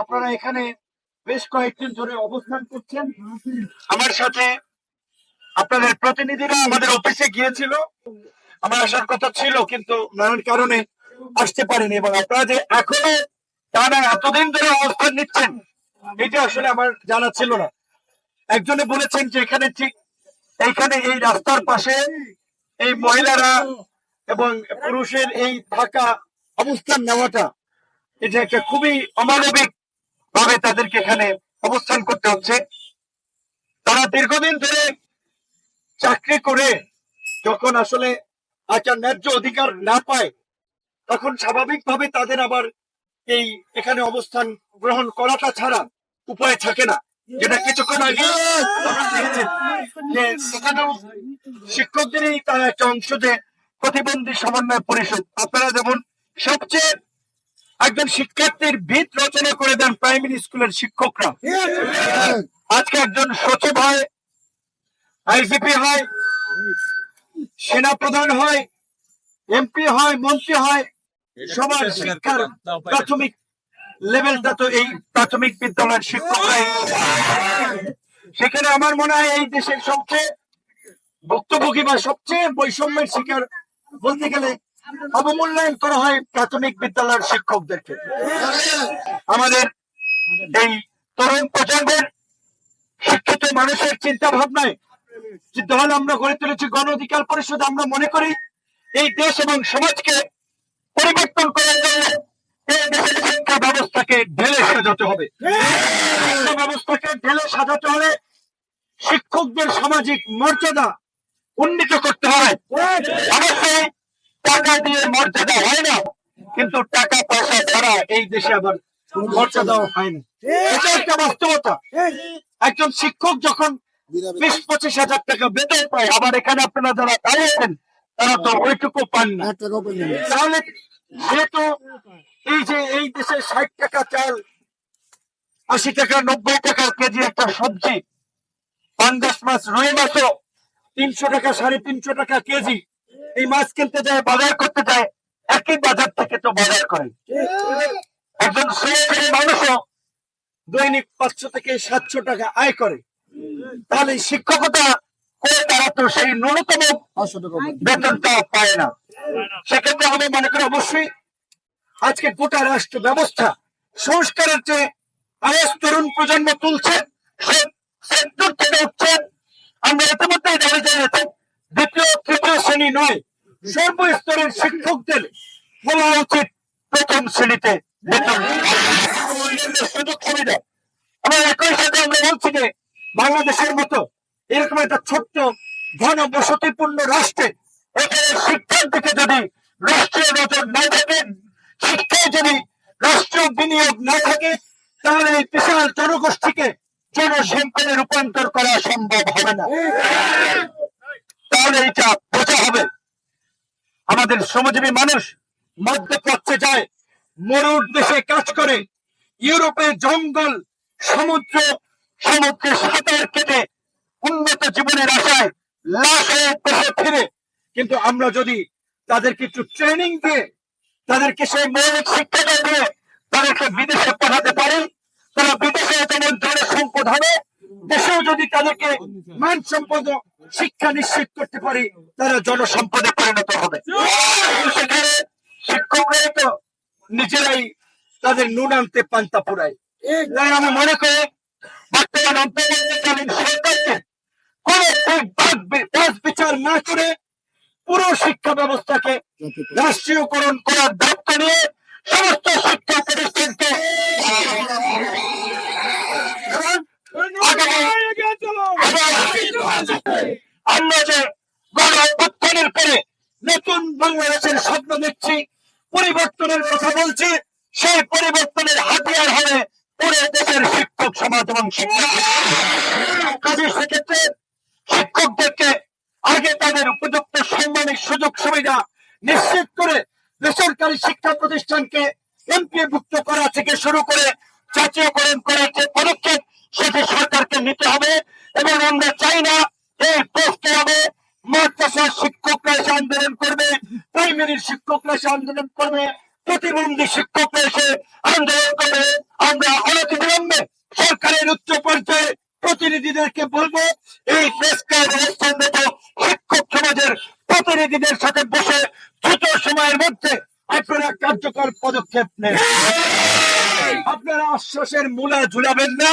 আপনারা এখানে বেশ কয়েকদিন ধরে অবস্থান করছেন। আমার সাথে আপনাদের প্রতিনিধিরা আমাদের অফিসে গিয়েছিল। আমার আসার কথা ছিল, কিন্তু নানান কারণে আসতে পারেনি এবং আপনারা যে এখনও টানা এতদিন ধরে অবস্থান নিচ্ছেন, এটা আসলে আমার জানা ছিল না। একজনে বলেছেন যে এখানে ঠিক এইখানে এই রাস্তার পাশে এই মহিলারা এবং পুরুষের এই থাকা অবস্থান নেওয়াটা এটা একটা খুবই অমানবিক ভাবে তাদেরকে এখানে অবস্থান করতে হচ্ছে। তারা দীর্ঘদিন ধরে চাকরি করে যখন আসলে একটা ন্যায্য অধিকার না পায়, তখন স্বাভাবিকভাবে তাদের আবার এই এখানে অবস্থান গ্রহণ করাটা ছাড়া উপায় থাকে না। যেটা কিছুক্ষণ আগে শিক্ষকদেরই তারা একটা অংশ যে প্রতিবন্ধী সমন্বয় পরিষদ। আপনারা যেমন সবচেয়ে একজন শিক্ষার্থীর ভিত রচনা করে দেন প্রাইমারি স্কুলের শিক্ষকরা। আজকে একজন সচিব হয়, আইজিপি হয়, সেনাপ্রধান হয়, এমপি হয়, মন্ত্রী হয়, সবার শিক্ষার প্রাথমিক লেভেলটা তো এই প্রাথমিক বিদ্যালয়ের শিক্ষকরাই। সেখানে আমার মনে হয় এই দেশের সবচেয়ে ভুক্তভোগী বা সবচেয়ে বৈষম্যের শিকার বলতে গেলে অবমূল্যায়ন করা হয় প্রাথমিক বিদ্যালয়ের শিক্ষকদেরকে। আমাদের এই তরুণ প্রজন্মের শিক্ষিত মানুষের চিন্তা ভাবনায় যে দল আমরা গড়ে তুলেছি, গণ অধিকার পরিষদ আমরা মনে করি, এই দেশ এবং সমাজকে পরিবর্তন করার জন্য শিক্ষা ব্যবস্থাকে ঢেলে সাজাতে হবে। শিক্ষা ব্যবস্থাকে ঢেলে সাজাতে হলে শিক্ষকদের সামাজিক মর্যাদা উন্নীত করতে হবে। অবশ্যই টাকা দিয়ে মর্যাদা হয় না। কিন্তু টাকা পয়সা ছাড়া এই দেশে আবার মর্যাদাও হয় না। এটা একটা বাস্তবতা। একজন শিক্ষক যখন বিশ পঁচিশ হাজার টাকা বেতন পায় আবার এখানে আপনারা যারা দাঁড়িয়েছেন তারা তো ওইটুকু পান না। তাহলে যেহেতু এই যে এই দেশে ষাট টাকা চাল আশি টাকা নব্বই টাকা কেজি একটা সবজি পাঙ্গাস মাছ রুই মাছও তিনশো টাকা সাড়ে তিনশো টাকা কেজি এই মাছ কিনতে যায়, বাজার করতে যায়, একই বাজার থেকে তো বাজার করে। একজন শ্রেণি মানুষও দৈনিক পাঁচশো থেকে সাতশো টাকা আয় করে। তাহলে শিক্ষকতা করে তারা তো সেই ন্যূনতম বেতনটা পায় না। সেক্ষেত্রে আমি মনে করি অবশ্যই আজকে গোটা রাষ্ট্র ব্যবস্থা সংস্কারের চেয়ে আয়াস তরুণ প্রজন্ম তুলছে সেক্টর থেকে উঠছে। আমরা ইতিমধ্যেই দাবি জানিয়েছি দ্বিতীয় তৃতীয় শ্রেণি নয়, সর্বস্তরের শিক্ষকদের বলা উচিত প্রথম শ্রেণীতে আমরা একই সাথে আমরা বাংলাদেশের মতো এরকম একটা ছোট্ট ঘন বসতিপূর্ণ রাষ্ট্রে এখানে শিক্ষার দিকে যদি রাষ্ট্রীয় নজর না থাকে, শিক্ষায় যদি রাষ্ট্রীয় বিনিয়োগ না থাকে, তাহলে এই বিশাল জনগোষ্ঠীকে জনসম্পদে রূপান্তর করা সম্ভব হবে না। তাহলে এটা বোঝা হবে। আমাদের শ্রমজীবী মানুষ মধ্যপ্রাচ্যে যায়, মরুর দেশে কাজ করে, ইউরোপে জঙ্গল, সমুদ্র সমুদ্রে সাঁতার কেটে, উন্নত জীবনের আশায় লাশ হয়ে দেশে ফিরে। কিন্তু আমরা যদি তাদেরকে একটু ট্রেনিং দিয়ে, তাদেরকে সেই মৌলিক শিক্ষাটা দিয়ে তাদেরকে বিদেশে পাঠাতে পারি, তারা বিদেশে যেমন জনের সম্পদ হবে দেশেও যদি তাদেরকে মান সম্পদ শিক্ষা নিশ্চিত করতে পারি, তারা জনসম্পদে পরিণত হবে। সেখানে শিক্ষকরাই তো নিজেরাই তাদের নুন আনতে পান্তা পুরাই আমি মনে করি, বর্তমান বিচার না করে পুরো শিক্ষা ব্যবস্থাকে রাষ্ট্রীয়করণ করার দায়িত্ব নিয়ে সমস্ত শিক্ষা প্রতিষ্ঠানকে আমরা গণ অভ্যুত্থানের পরে নতুন বাংলাদেশের স্বপ্ন দেখছি, পরিবর্তনের কথা বলছি, সেই পরিবর্তনের হাতিয়ার হবে পুরো দেশের শিক্ষক সমাজ এবং শিক্ষক সেক্ষেত্রে শিক্ষকদেরকে আগে তাদের উপযুক্ত সাংবাদিক সুযোগ সুবিধা নিশ্চিত করে বেসরকারি শিক্ষা প্রতিষ্ঠানকে এমপিভুক্ত করা থেকে শুরু করে জাতীয়করণ করার যে পদক্ষেপ সেটি সরকারকে নিতে হবে এবং আমরা চাই না এই পোস্টে মাদ্রাসার শিক্ষকরা এসে আন্দোলন করবে প্রাইমারির শিক্ষকরা এসে আন্দোলন করবে প্রতিবন্ধী শিক্ষকরা এসে আন্দোলন করে আমরা অনতিবিলম্বে সরকারের উচ্চ পর্যায়ে প্রতিনিধিদেরকে বলব এই প্রেস ক্লাব শিক্ষক সমাজের প্রতিনিধিদের সাথে বসে দ্রুত সময়ের মধ্যে আপনারা কার্যকর পদক্ষেপ নেন। আপনারা আশ্বাসের মূলা ঝুলাবেন না।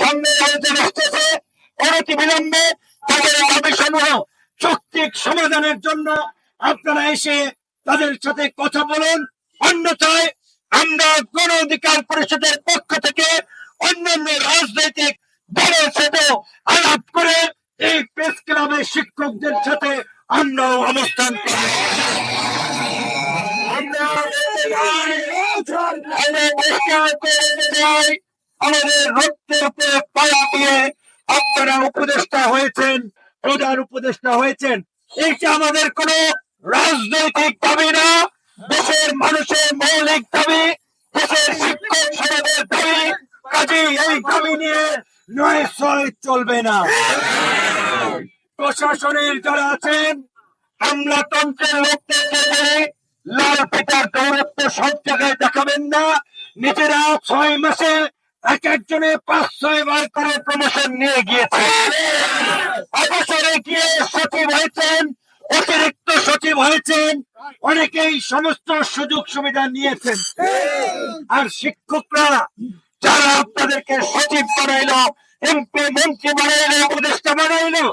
সামনে আসতেছে অনতি বিলম্বে তাদের দাবি সমূহ যৌক্তিক সমাধানের জন্য আপনারা এসে তাদের সাথে কথা বলুন। অন্যথায় আমরা গণ অধিকার পরিষদের পক্ষ থেকে অন্যান্য রাজনৈতিক দলের সাথে আলাপ করে এই প্রেস ক্লাবের শিক্ষকদের সাথে আমরাও অবস্থান করে। আমাদের রক্তের উপরে পায়া দিয়ে আপনারা উপদেষ্টা হয়েছেন, প্রধান উপদেষ্টা হয়েছেন। এইটা আমাদের কোন রাজনৈতিক দাবি না, দেশের মানুষের মৌলিক দাবি, দেশের শিক্ষক দাবি কাজে এই দাবি নিয়ে নয় ছয় চলবে না। প্রশাসনের যারা আছেন, আমলাতন্ত্রের লোকদের লাল পিতার দৌরত্ব সব জায়গায় দেখাবেন না। নিজেরা ছয় মাসে এক একজনে পাঁচ ছয় বার করে প্রমোশন নিয়ে গিয়েছে। অবসরে গিয়ে সচিব হয়েছেন, অতিরিক্ত সচিব হয়েছেন, অনেকেই সমস্ত সুযোগ সুবিধা নিয়েছেন। আর শিক্ষকরা যারা আপনাদেরকে সচিব বানাইলো, এমপি, মন্ত্রী বানাইলো, উপদেষ্টা বানাইলো,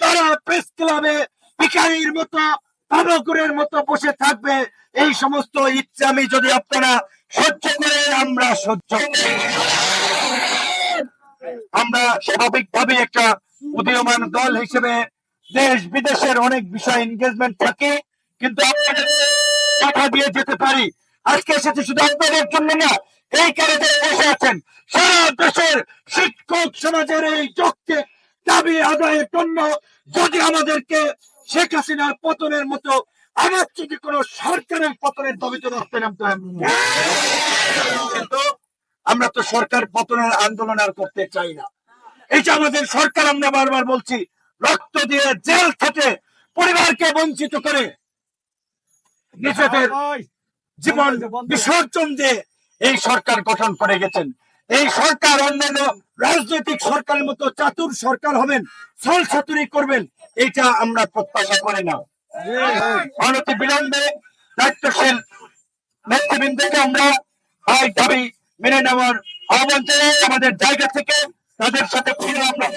তারা প্রেস ক্লাবে ভিখারির মতো পাবকুরের মতো বসে থাকবে। এই সমস্ত ইচ্ছা আমি যদি আপনারা সহ্য করে আমরা সহ্য করি। আমরা স্বাভাবিকভাবে একটা উদীয়মান দল হিসেবে দেশ বিদেশের অনেক বিষয় এনগেজমেন্ট থাকে, কিন্তু কথা দিয়ে যেতে পারি। আজকে এসেছে শুধু আপনাদের জন্য না, এই কারণে বসে আছেন সারা দেশের শিক্ষক সমাজের এই যজ্ঞে দাবি আদায়ের জন্য যদি আমাদেরকে শেখ হাসিনার পতনের মতো আবার যদি কোন সরকারের পতনের দাবিতে রাখতে নামতে হয় কিন্তু আমরা তো সরকার পতনের আন্দোলন আর করতে চাই না। এই যে আমাদের সরকার আমরা বারবার বলছি রক্ত দিয়ে জেল থেকে পরিবারকে বঞ্চিত করে নিজেদের জীবন বিসর্জন দিয়ে এই সরকার গঠন করে গেছেন। এই সরকার অন্যান্য রাজনৈতিক সরকারের মতো চাতুর সরকার হবেন ছল ছাতুরি করবেন এটা আমরা প্রত্যাশা করি না। অনতি বিলম্বে দায়িত্বশীল নেতৃবৃন্দকে আমরা দাবি মেনে নেওয়ার আহ্বান জানাই আমাদের জায়গা থেকে তাদের সাথে আমরা